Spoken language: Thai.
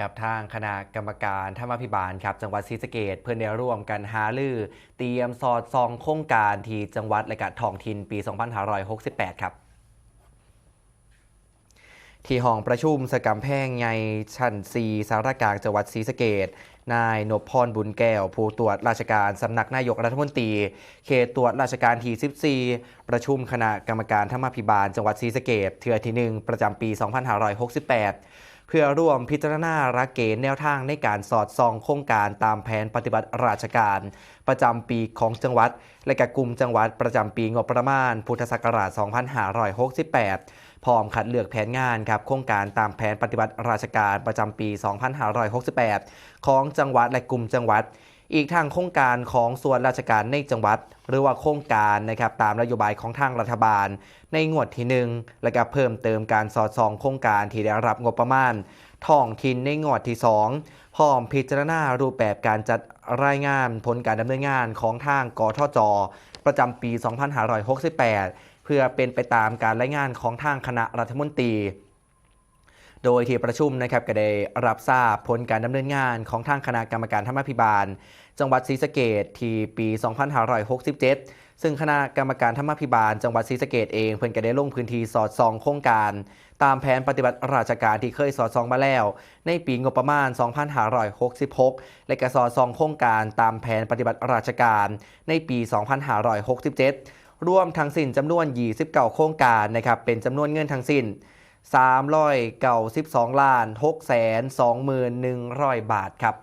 ครับทางคณะกรรมการธรรมาภิบาลครับจังหวัดศรีสะเกดเพื่อนได้ร่วมกันหาลือ เตรียมสอดซองโครงการที่จังหวัดและกท้องถิ่นปี 2568 ครับที่ห้องประชุมสกำแพงไงชั้นซีสารกลางจังหวัดศรีสะเกดนายนพพรบุญแก้ว ผู้ตรวจราชการสำนักนายกรัฐมนตรี เขตตรวจราชการที่14 ประชุมคณะกรรมการธรรมาภิบาลจังหวัดศรีสะเกดเทือที่หนึ่งประจำปี 2568 เพื่อร่วมพิจารณารักเกณฑ์แนวทางในการสอดส่องโครงการตามแผนปฏิบัติราชการ ประจำปีของจังหวัด และกกลุ่มจังหวัดประจำปีงบประมาณ พุทธศักราช 2568 พร้อมคัดเลือกแผนงานครับโครงการตามแผนปฏิบัติราชการประจำปี 2568 ของจังหวัดและกลุ่มจังหวัด อีกทางโครงการของส่วนราชการในจังหวัด หรือว่าโครงการนะครับตามนโยบายของทางรัฐบาล ในงวดที่หนึ่งและก็เพิ่มเติมการสอดส่องโครงการที่ได้รับงบประมาณท้องถิ่นในงวดที่สองพร้อมพิจารณารูปแบบการจัดรายงานผลการดำเนินงานของทางกทจประจำปี 2568 เพื่อเป็นไปตามการรายงานของทางคณะรัฐมนตรี โดยที่ประชุมนะครับก็ได้รับทราบผลการดำเนินงานของทางคณะกรรมการธรรมาภิบาล จังหวัดศรีสะเกดที่ปี 2567 ซึ่งคณะกรรมการธรรมาภิบาล จังหวัดศรีสะเกดเองเพิ่นก็ได้ลงพื้นที่สอดส่องโครงการ ตามแผนปฏิบัติราชการที่เคยสอดส่องมาแล้ว ในปีงบประมาณ 2566 และก็สอดส่องโครงการตามแผนปฏิบัติราชการในปี 2567 รวมทั้งสิ้นจำนวน 29 โครงการนะครับเป็นจำนวนเงินทั้งสิ้น 392ล้าน6 2 1 0 0 บาทครับ